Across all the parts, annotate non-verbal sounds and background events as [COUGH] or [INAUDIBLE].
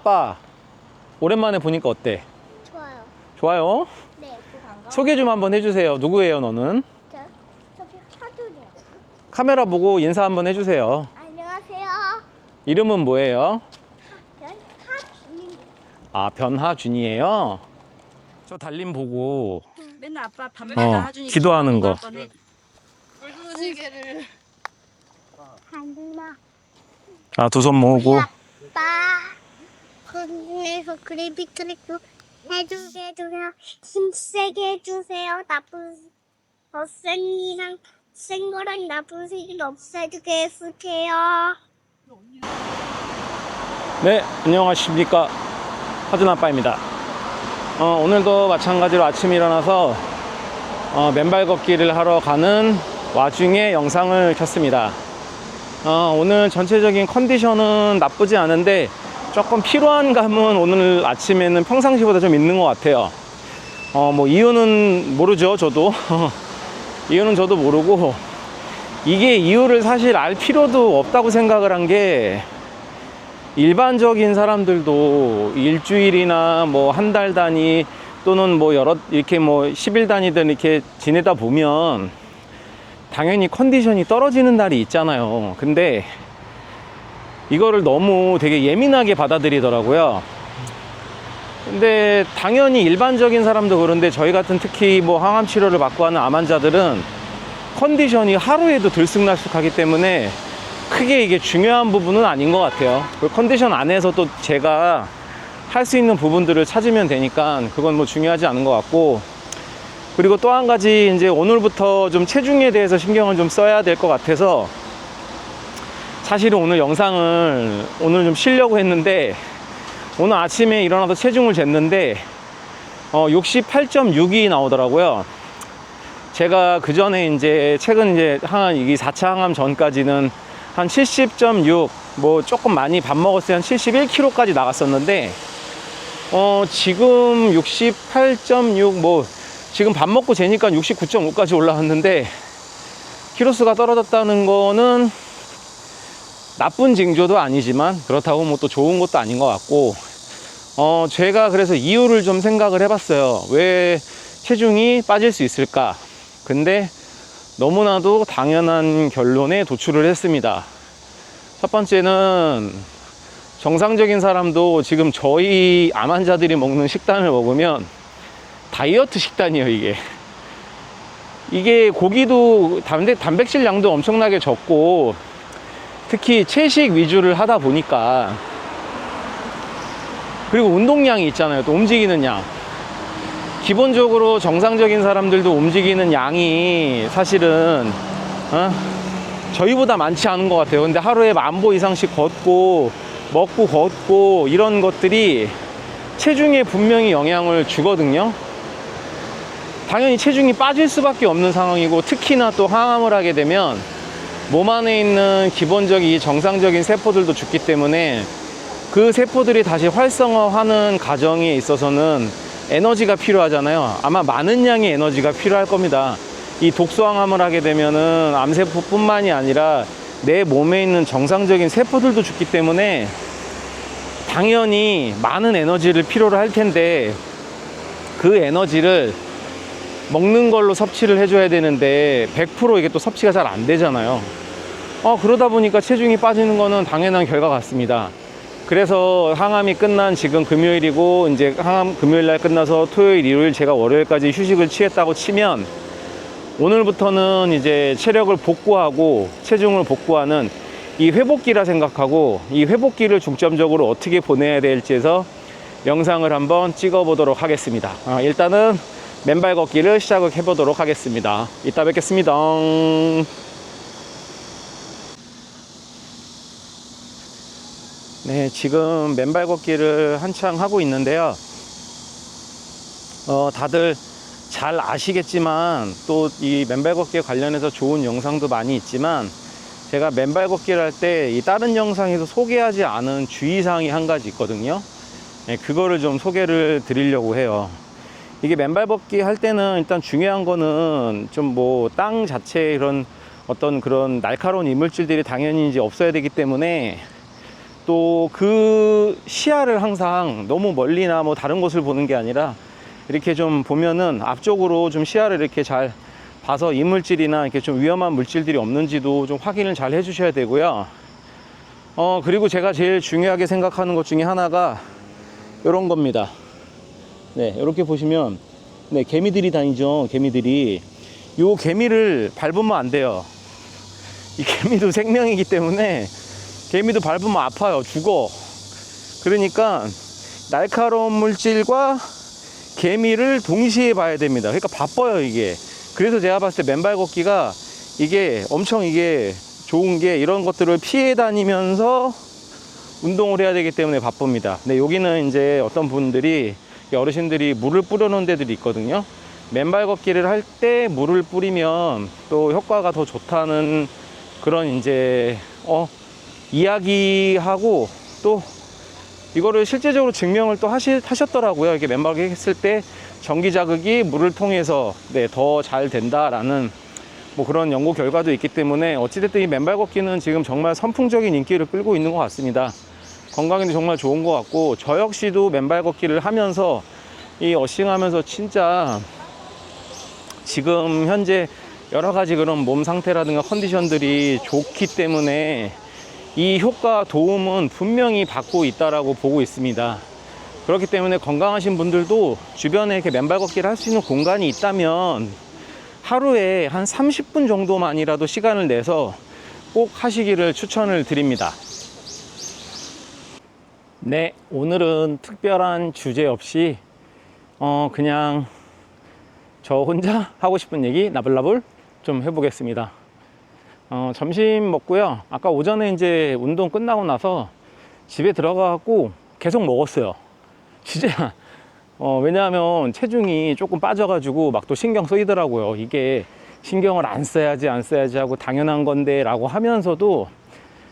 아빠 오랜만에 보니까 어때? 좋아요. 좋아요? 네. 소개 좀 한번 해주세요. 누구예요, 너는? 저, 저기 하두리요. 카메라 보고 인사 한번 해주세요. 안녕하세요. 이름은 뭐예요? 전 하준입니다. 아, 변하준이에요. 저 달림 보고 맨날 아빠 밤에 어, 하준이 기도하는 거. 해. 하늘아. 아, 두 손 모으고 아빠. 건강해서 그래비 크리크 해주게 해주세요. 힘세게 해주세요. 나쁜 어센이랑 센 거랑 나쁜 색을 없애주게 해주세요. 네, 안녕하십니까. 하준 아빠입니다. 어, 오늘도 마찬가지로 아침에 일어나서 어, 맨발 걷기를 하러 가는 와중에 영상을 켰습니다. 어, 오늘 전체적인 컨디션은 나쁘지 않은데 조금 피로한 감은 오늘 아침에는 평상시보다 좀 있는 것 같아요. 어, 뭐 이유는 모르죠, 저도. [LAUGHS] 이유는 저도 모르고 이게 이유를 사실 알 필요도 없다고 생각을 한 게 일반적인 사람들도 일주일이나 뭐 한 달 단위 또는 뭐 여러 이렇게 뭐 10일 단위든 이렇게 지내다 보면 당연히 컨디션이 떨어지는 날이 있잖아요. 근데 이거를 너무 되게 예민하게 받아들이더라고요. 근데 당연히 일반적인 사람도 그런데 저희 같은 특히 뭐 항암 치료를 받고 하는 암 환자들은 컨디션이 하루에도 들쑥날쑥하기 때문에 크게 이게 중요한 부분은 아닌 것 같아요. 그 컨디션 안에서 또 제가 할 수 있는 부분들을 찾으면 되니까 그건 뭐 중요하지 않은 것 같고 그리고 또 한 가지 이제 오늘부터 좀 체중에 대해서 신경을 좀 써야 될 것 같아서 사실은 오늘 영상을 오늘 좀 쉬려고 했는데 오늘 아침에 일어나서 체중을 쟀는데 어 68.6이 나오더라고요. 제가 그 전에 이제 최근 이제 항암 이게 4차 항암 전까지는 한 70.6 뭐 조금 많이 밥 먹었을 때 한 71kg까지 나갔었는데 어 지금 68.6 뭐 지금 밥 먹고 재니까 69.5까지 올라왔는데 키로수가 떨어졌다는 거는 나쁜 징조도 아니지만 그렇다고 뭐 또 좋은 것도 아닌 것 같고 어 제가 그래서 이유를 좀 생각을 해봤어요. 왜 체중이 빠질 수 있을까? 근데 너무나도 당연한 결론에 도출을 했습니다. 첫 번째는 정상적인 사람도 지금 저희 암 환자들이 먹는 식단을 먹으면 다이어트 식단이에요 이게. 이게 고기도 단백, 단백질 양도 엄청나게 적고 특히 채식 위주를 하다 보니까. 그리고 운동량이 있잖아요 또 움직이는 양. 기본적으로 정상적인 사람들도 움직이는 양이 사실은 어? 저희보다 많지 않은 것 같아요. 근데 하루에 만보 이상씩 걷고 먹고 걷고 이런 것들이 체중에 분명히 영향을 주거든요. 당연히 체중이 빠질 수밖에 없는 상황이고 특히나 또 항암을 하게 되면 몸 안에 있는 기본적인 정상적인 세포들도 죽기 때문에 그 세포들이 다시 활성화하는 과정에 있어서는 에너지가 필요하잖아요. 아마 많은 양의 에너지가 필요할 겁니다. 이 독소항암을 하게 되면은 암세포뿐만이 아니라 내 몸에 있는 정상적인 세포들도 죽기 때문에 당연히 많은 에너지를 필요로 할 텐데 그 에너지를 먹는 걸로 섭취를 해줘야 되는데 100% 이게 또 섭취가 잘 안 되잖아요. 어, 그러다 보니까 체중이 빠지는 거는 당연한 결과 같습니다. 그래서 항암이 끝난 지금 금요일이고 이제 항암 금요일 날 끝나서 토요일, 일요일 제가 월요일까지 휴식을 취했다고 치면 오늘부터는 이제 체력을 복구하고 체중을 복구하는 이 회복기라 생각하고 이 회복기를 중점적으로 어떻게 보내야 될지에서 영상을 한번 찍어 보도록 하겠습니다. 아, 일단은 맨발 걷기를 시작을 해 보도록 하겠습니다. 이따 뵙겠습니다. 네, 지금 맨발 걷기를 한창 하고 있는데요. 어, 다들 잘 아시겠지만 또 이 맨발 걷기에 관련해서 좋은 영상도 많이 있지만 제가 맨발 걷기를 할 때 이 다른 영상에서 소개하지 않은 주의사항이 한 가지 있거든요. 네, 그거를 좀 소개를 드리려고 해요. 이게 맨발 걷기 할 때는 일단 중요한 거는 좀 뭐 땅 자체에 이런 어떤 그런 날카로운 이물질들이 당연히 이제 없어야 되기 때문에 또 그 시야를 항상 너무 멀리나 뭐 다른 곳을 보는 게 아니라 이렇게 좀 보면은 앞쪽으로 좀 시야를 이렇게 잘 봐서 이물질이나 이렇게 좀 위험한 물질들이 없는지도 좀 확인을 잘 해주셔야 되고요. 어, 그리고 제가 제일 중요하게 생각하는 것 중에 하나가 이런 겁니다. 네, 이렇게 보시면, 네, 개미들이 다니죠. 개미들이. 요 개미를 밟으면 안 돼요. 이 개미도 [LAUGHS] 생명이기 때문에 개미도 밟으면 아파요. 죽어. 그러니까 날카로운 물질과 개미를 동시에 봐야 됩니다. 그러니까 바빠요, 이게. 그래서 제가 봤을 때 맨발 걷기가 이게 엄청 이게 좋은 게 이런 것들을 피해 다니면서 운동을 해야 되기 때문에 바쁩니다. 근데 여기는 이제 어떤 분들이 어르신들이 물을 뿌려놓은 데들이 있거든요. 맨발 걷기를 할 때 물을 뿌리면 또 효과가 더 좋다는 그런 이제 어 이야기하고 또 이거를 실제적으로 증명을 또 하시, 하셨더라고요. 이게 맨발 걷기 했을 때 전기 자극이 물을 통해서 네, 더 잘 된다라는 뭐 그런 연구 결과도 있기 때문에 어찌됐든 이 맨발 걷기는 지금 정말 선풍적인 인기를 끌고 있는 것 같습니다. 건강에도 정말 좋은 것 같고 저 역시도 맨발 걷기를 하면서 이 어싱하면서 진짜 지금 현재 여러 가지 그런 몸 상태라든가 컨디션들이 좋기 때문에 이 효과 도움은 분명히 받고 있다라고 보고 있습니다. 그렇기 때문에 건강하신 분들도 주변에 이렇게 맨발 걷기를 할 수 있는 공간이 있다면 하루에 한 30분 정도만이라도 시간을 내서 꼭 하시기를 추천을 드립니다. 네, 오늘은 특별한 주제 없이 어 그냥 저 혼자 하고 싶은 얘기 나불나불 좀 해보겠습니다. 어, 점심 먹고요. 아까 오전에 이제 운동 끝나고 나서 집에 들어가고 계속 먹었어요. [LAUGHS] 진짜 어, 왜냐하면 체중이 조금 빠져가지고 막 또 신경 쓰이더라고요. 이게 신경을 안 써야지 안 써야지 하고 당연한 건데 라고 하면서도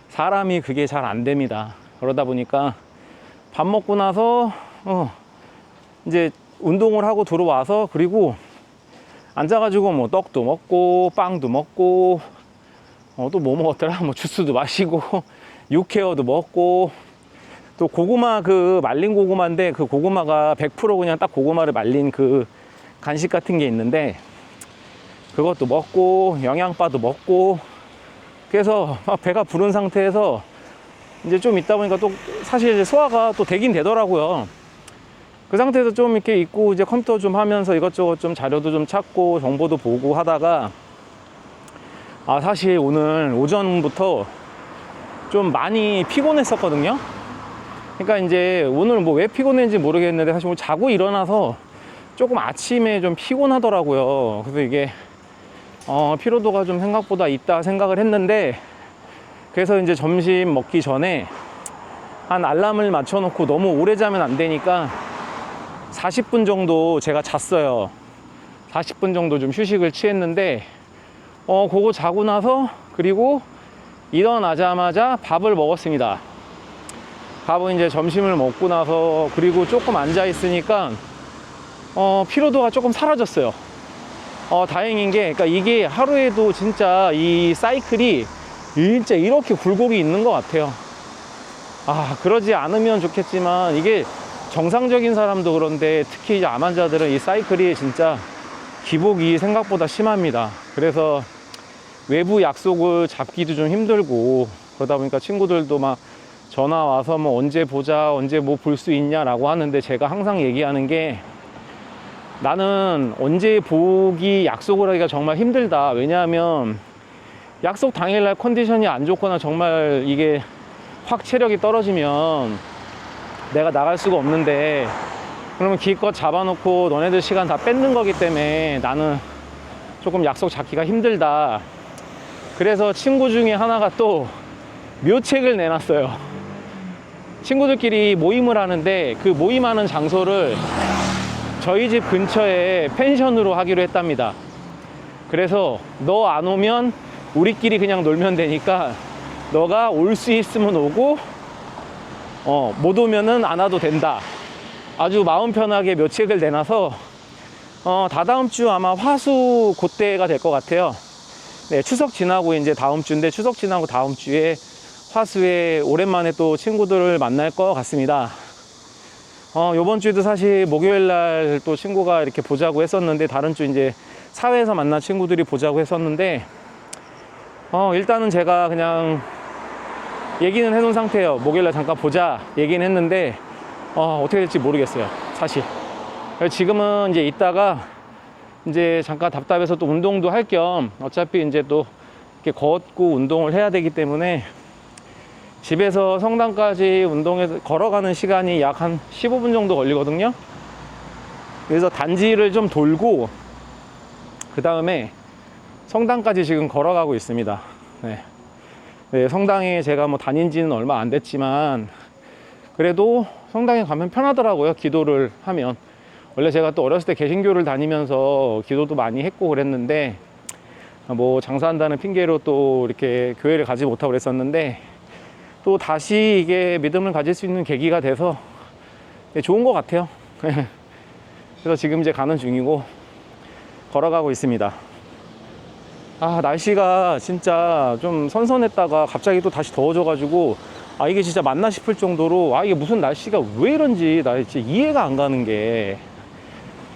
사람이 그게 잘 안 됩니다. 그러다 보니까 밥 먹고 나서 어, 이제 운동을 하고 들어와서 그리고 앉아가지고 뭐 떡도 먹고 빵도 먹고 어, 또 뭐 먹었더라? 뭐 주스도 마시고 [LAUGHS] 육회어도 먹고. 또 고구마 그 말린 고구마인데 그 고구마가 100% 그냥 딱 고구마를 말린 그 간식 같은 게 있는데 그것도 먹고 영양바도 먹고. 그래서 막 배가 부른 상태에서 이제 좀 있다 보니까 또 사실 이제 소화가 또 되긴 되더라고요. 그 상태에서 좀 이렇게 있고 이제 컴퓨터 좀 하면서 이것저것 좀 자료도 좀 찾고 정보도 보고 하다가 아 사실 오늘 오전부터 좀 많이 피곤했었거든요. 그러니까 이제 오늘 뭐 왜 피곤했는지 모르겠는데 사실 오늘 자고 일어나서 조금 아침에 좀 피곤하더라고요. 그래서 이게 어, 피로도가 좀 생각보다 있다 생각을 했는데 그래서 이제 점심 먹기 전에 한 알람을 맞춰놓고 너무 오래 자면 안 되니까 40분 정도 제가 잤어요. 40분 정도 좀 휴식을 취했는데, 어, 그거 자고 나서, 그리고 일어나자마자 밥을 먹었습니다. 밥은 이제 점심을 먹고 나서, 그리고 조금 앉아 있으니까, 어, 피로도가 조금 사라졌어요. 어, 다행인 게, 그러니까 이게 하루에도 진짜 이 사이클이 진짜 이렇게 굴곡이 있는 것 같아요. 아, 그러지 않으면 좋겠지만, 이게 정상적인 사람도 그런데 특히 이제 암 환자들은 이 사이클이 진짜 기복이 생각보다 심합니다. 그래서 외부 약속을 잡기도 좀 힘들고 그러다 보니까 친구들도 막 전화 와서 뭐 언제 보자, 언제 뭐 볼 수 있냐라고 하는데 제가 항상 얘기하는 게 나는 언제 보기 약속을 하기가 정말 힘들다. 왜냐하면 약속 당일날 컨디션이 안 좋거나 정말 이게 확 체력이 떨어지면 내가 나갈 수가 없는데 그러면 기껏 잡아놓고 너네들 시간 다 뺏는 거기 때문에 나는 조금 약속 잡기가 힘들다. 그래서 친구 중에 하나가 또 묘책을 내놨어요. 친구들끼리 모임을 하는데 그 모임하는 장소를 저희 집 근처에 펜션으로 하기로 했답니다. 그래서 너 안 오면 우리끼리 그냥 놀면 되니까 너가 올 수 있으면 오고 어, 못 오면은 안 와도 된다. 아주 마음 편하게 묘책을 내놔서 어, 다다음 주 아마 화수 그때가 될 것 같아요. 네, 추석 지나고 이제 다음 주인데 추석 지나고 다음 주에 화수에 오랜만에 또 친구들을 만날 것 같습니다. 어, 요번 주에도 사실 목요일 날 또 친구가 이렇게 보자고 했었는데, 다른 주 이제 사회에서 만난 친구들이 보자고 했었는데, 어, 일단은 제가 그냥 얘기는 해놓은 상태예요. 목요일 날 잠깐 보자 얘기는 했는데, 어, 어떻게 될지 모르겠어요. 사실. 지금은 이제 이따가 이제 잠깐 답답해서 또 운동도 할 겸 어차피 이제 또 이렇게 걷고 운동을 해야 되기 때문에 집에서 성당까지 운동해서 걸어가는 시간이 약 한 15분 정도 걸리거든요. 그래서 단지를 좀 돌고 그 다음에 성당까지 지금 걸어가고 있습니다. 네. 네, 성당에 제가 뭐 다닌 지는 얼마 안 됐지만 그래도 성당에 가면 편하더라고요. 기도를 하면. 원래 제가 또 어렸을 때 개신교를 다니면서 기도도 많이 했고 그랬는데 뭐 장사한다는 핑계로 또 이렇게 교회를 가지 못하고 그랬었는데 또 다시 이게 믿음을 가질 수 있는 계기가 돼서 네, 좋은 것 같아요. [LAUGHS] 그래서 지금 이제 가는 중이고 걸어가고 있습니다. 아 날씨가 진짜 좀 선선했다가 갑자기 또 다시 더워져가지고 아 이게 진짜 맞나 싶을 정도로 아 이게 무슨 날씨가 왜 이런지 나 진짜 이해가 안 가는 게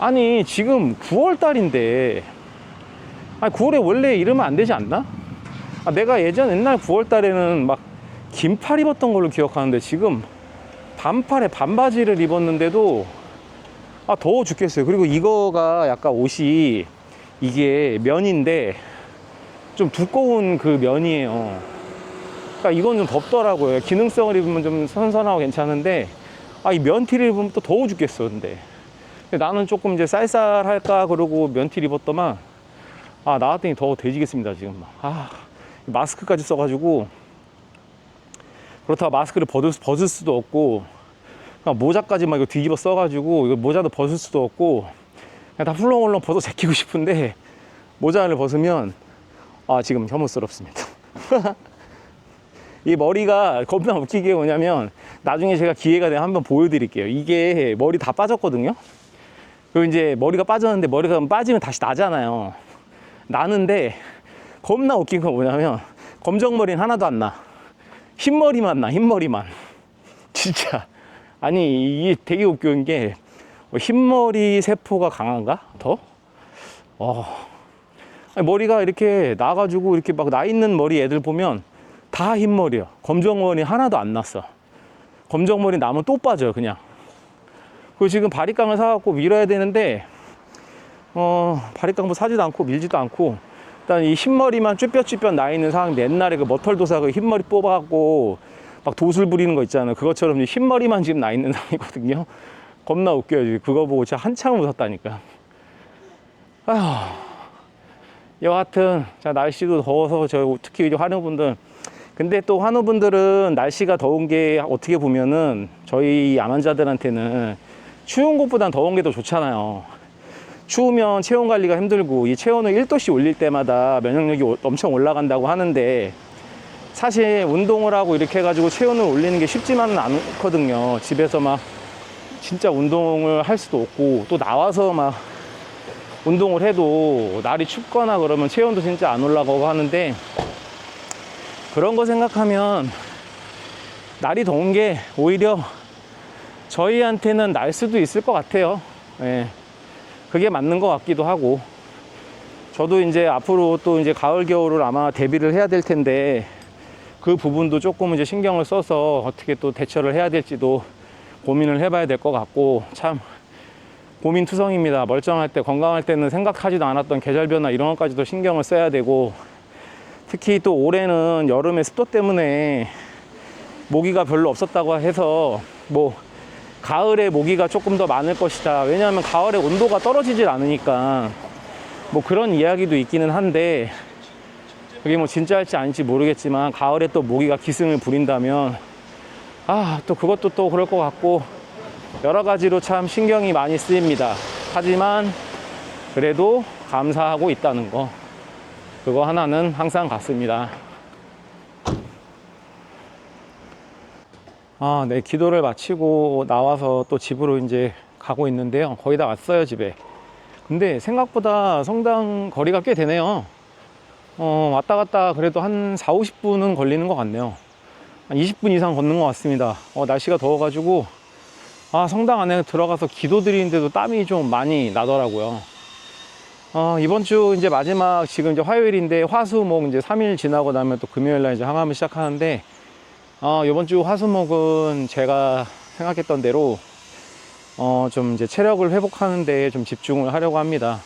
아니 지금 9월 달인데 아니 9월에 원래 이러면 안 되지 않나? 아, 내가 예전 옛날 9월 달에는 막 긴팔 입었던 걸로 기억하는데 지금 반팔에 반바지를 입었는데도 아 더워 죽겠어요. 그리고 이거가 약간 옷이 이게 면인데 좀 두꺼운 그 면이에요. 그러니까 이건 좀 덥더라고요. 기능성을 입으면 좀 선선하고 괜찮은데 아 이 면티를 입으면 또 더워 죽겠어. 근데 나는 조금 이제 쌀쌀할까 그러고 면티를 입었더만 아 나왔더니 더워 돼지겠습니다 지금 막. 아 마스크까지 써가지고 그렇다고 마스크를 벗을, 벗을 수도 없고 모자까지 막 이거 뒤집어 써가지고 이거 모자도 벗을 수도 없고 그냥 다 훌렁훌렁 벗어 제끼고 싶은데 모자를 벗으면 아 지금 혐오스럽습니다. [LAUGHS] 이 머리가 겁나 웃기게 게 뭐냐면 나중에 제가 기회가 되면 한번 보여드릴게요. 이게 머리 다 빠졌거든요. 그리고 이제 머리가 빠졌는데 머리가 빠지면 다시 나잖아요. 나는데 겁나 웃긴 건 뭐냐면 검정 머리는 하나도 안 나. 흰머리만 나, 흰머리만. [LAUGHS] 진짜. 아니, 이게 되게 웃긴 게, 뭐 흰머리 세포가 강한가? 더? 어. 머리가 이렇게 나가지고 이렇게 막 나 있는 머리 애들 보면 다 흰머리야. 검정머리 하나도 안 났어. 검정머리 나면 또 빠져요, 그냥. 그리고 지금 바리깡을 사갖고 밀어야 되는데, 어, 바리깡 뭐 사지도 않고 밀지도 않고, 일단 이 흰머리만 쭈뼛쭈뼛 나 있는 상황인데 옛날에 그 머털도사 그 흰머리 뽑아갖고 막 도술 부리는 거 있잖아요. 그것처럼 흰머리만 지금 나 있는 [LAUGHS] 상황이거든요. 겁나 웃겨요. 지금 그거 보고 진짜 한참 웃었다니까. 아휴. 여하튼, 자, 날씨도 더워서 저 특히 이제 환우분들. 근데 또 환우분들은 날씨가 더운 게 어떻게 보면은 저희 암환자들한테는 추운 곳보단 더운 게 더 좋잖아요. 추우면 체온 관리가 힘들고 이 체온을 1도씩 올릴 때마다 면역력이 오- 엄청 올라간다고 하는데 사실 운동을 하고 이렇게 해가지고 체온을 올리는 게 쉽지만은 않거든요. 집에서 막 진짜 운동을 할 수도 없고 또 나와서 막 운동을 해도 날이 춥거나 그러면 체온도 진짜 안 올라가고 하는데 그런 거 생각하면 날이 더운 게 오히려 저희한테는 날 수도 있을 것 같아요. 예. 그게 맞는 것 같기도 하고 저도 이제 앞으로 또 이제 가을 겨울을 아마 대비를 해야 될 텐데 그 부분도 조금 이제 신경을 써서 어떻게 또 대처를 해야 될지도 고민을 해봐야 될 것 같고 참 고민투성입니다. 멀쩡할 때 건강할 때는 생각하지도 않았던 계절 변화 이런 것까지도 신경을 써야 되고 특히 또 올해는 여름에 습도 때문에 모기가 별로 없었다고 해서 뭐 가을에 모기가 조금 더 많을 것이다. 왜냐하면 가을에 온도가 떨어지질 않으니까 뭐 그런 이야기도 있기는 한데 그게 뭐 진짜일지 아닌지 모르겠지만 가을에 또 모기가 기승을 부린다면 아 또 그것도 또 그럴 것 같고 여러 가지로 참 신경이 많이 쓰입니다. 하지만 그래도 감사하고 있다는 거 그거 하나는 항상 같습니다. 아, 네, 기도를 마치고 나와서 또 집으로 이제 가고 있는데요. 거의 다 왔어요, 집에. 근데 생각보다 성당 거리가 꽤 되네요. 어, 왔다 갔다 그래도 한 4, 50분은 걸리는 것 같네요. 한 20분 이상 걷는 것 같습니다. 어, 날씨가 더워가지고 아, 성당 안에 들어가서 기도 드리는데도 땀이 좀 많이 나더라고요. 어, 이번 주 이제 마지막 지금 이제 화요일인데 화수 목 이제 3일 지나고 나면 또 금요일 날 이제 항암을 시작하는데 어, 이번 주 화수목은 제가 생각했던 대로 어, 좀 이제 체력을 회복하는 데좀 집중을 하려고 합니다.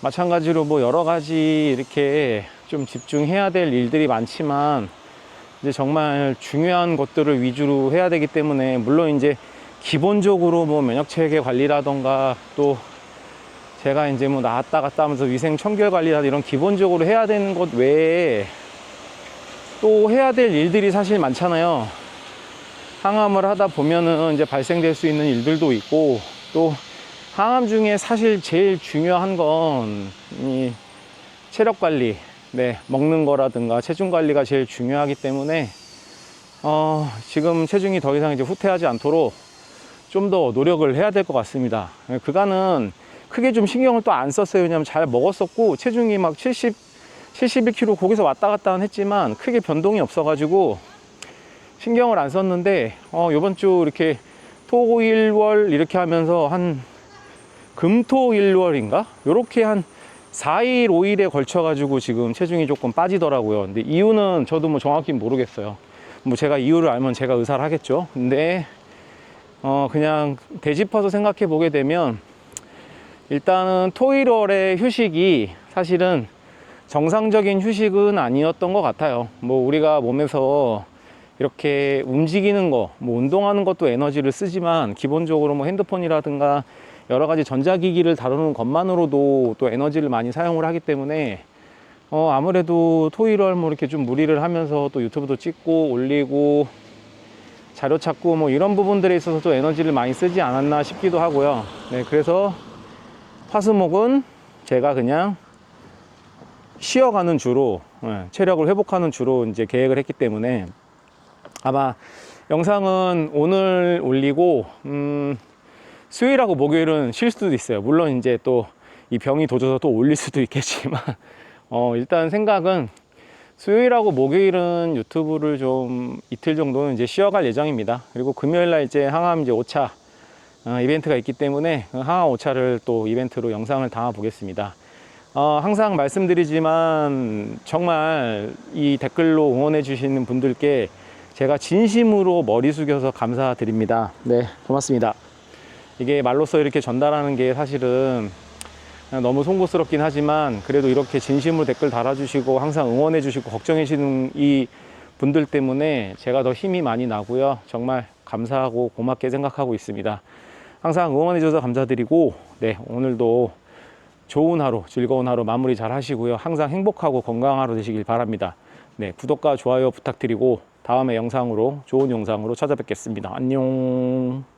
마찬가지로 뭐 여러 가지 이렇게 좀 집중해야 될 일들이 많지만 이제 정말 중요한 것들을 위주로 해야 되기 때문에 물론 이제 기본적으로 뭐 면역 체계 관리라던가 또 제가 이제 뭐 나왔다 갔다 하면서 위생 청결 관리라든 이런 기본적으로 해야 되는 것 외에 또 해야 될 일들이 사실 많잖아요. 항암을 하다 보면은 이제 발생될 수 있는 일들도 있고 또 항암 중에 사실 제일 중요한 건 이 체력 관리, 네, 먹는 거라든가 체중 관리가 제일 중요하기 때문에 어, 지금 체중이 더 이상 이제 후퇴하지 않도록 좀 더 노력을 해야 될 것 같습니다. 그간은 크게 좀 신경을 또 안 썼어요. 왜냐면 잘 먹었었고 체중이 막 70, 71kg 거기서 왔다 갔다 했지만 크게 변동이 없어가지고 신경을 안 썼는데 어, 이번 주 이렇게 토일월 이렇게 하면서 한 금토일월인가? 요렇게 한 4일, 5일에 걸쳐 가지고 지금 체중이 조금 빠지더라고요. 근데 이유는 저도 뭐 정확히 모르겠어요. 뭐 제가 이유를 알면 제가 의사를 하겠죠. 근데 어 그냥 되짚어서 생각해 보게 되면 일단은 토일월의 휴식이 사실은 정상적인 휴식은 아니었던 것 같아요. 뭐 우리가 몸에서 이렇게 움직이는 거, 뭐 운동하는 것도 에너지를 쓰지만 기본적으로 뭐 핸드폰이라든가 여러 가지 전자기기를 다루는 것만으로도 또 에너지를 많이 사용을 하기 때문에 어 아무래도 토일월 뭐 이렇게 좀 무리를 하면서 또 유튜브도 찍고 올리고 자료 찾고 뭐 이런 부분들에 있어서 또 에너지를 많이 쓰지 않았나 싶기도 하고요. 네, 그래서 화수목은 제가 그냥 쉬어가는 주로 예, 체력을 회복하는 주로 이제 계획을 했기 때문에 아마 영상은 오늘 올리고 음, 수요일하고 목요일은 쉴 수도 있어요. 물론 이제 또 이 병이 도져서 또 올릴 수도 있겠지만 [LAUGHS] 어, 일단 생각은 수요일하고 목요일은 유튜브를 좀 이틀 정도는 이제 쉬어갈 예정입니다. 그리고 금요일 날 이제 항암 이제 5차 어, 이벤트가 있기 때문에 그 항암 5차를 또 이벤트로 영상을 담아 보겠습니다. 어, 항상 말씀드리지만 정말 이 댓글로 응원해 주시는 분들께 제가 진심으로 머리 숙여서 감사드립니다. 네, 고맙습니다. 이게 말로써 이렇게 전달하는 게 사실은 너무 송구스럽긴 하지만 그래도 이렇게 진심으로 댓글 달아주시고 항상 응원해 주시고 걱정해 주시는 이 분들 때문에 제가 더 힘이 많이 나고요. 정말 감사하고 고맙게 생각하고 있습니다. 항상 응원해 주셔서 감사드리고 네, 오늘도 좋은 하루, 즐거운 하루 마무리 잘 하시고요. 항상 행복하고 건강한 하루 되시길 바랍니다. 네, 구독과 좋아요 부탁드리고 다음에 영상으로 좋은 영상으로 찾아뵙겠습니다. 안녕.